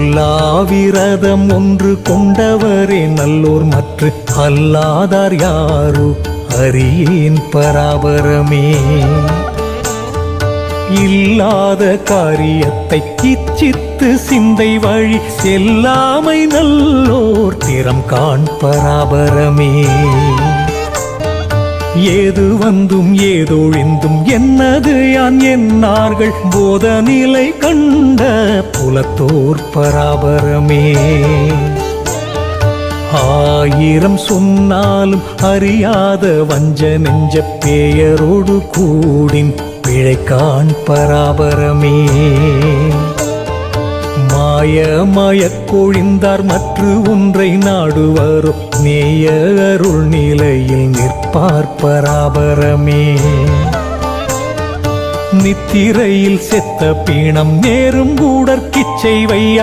உல்லாவிரதம் ஒன்று கொண்டவரே நல்லோர் மற்ற அல்லாதார் யாரு? அறியேன் பராபரமே. இல்லாத காரியத்தை இச்சித்து சிந்தை வழி எல்லாமை நல்லோர் திறம் காண் பராபரமே. ஏது வந்தும் ஏதொழிந்தும் என்னது யான் என்னார்கள்? போத நிலை கண்ட புலத்தோர் பராபரமே. ஆயிரம் சொன்னாலும் அறியாத வஞ்ச நெஞ்ச பேயரோடு கூடின் பிழைக்கான் பராபரமே. மாய மாயக் கொழிந்தார் மற்று ஒன்றை நாடுவரோ. நேய அருள் நிலையில் நிற்பார் பராபரமே நித்திரையில் செத்த பீணம் நேரும் கூடற்கிச்சை வையா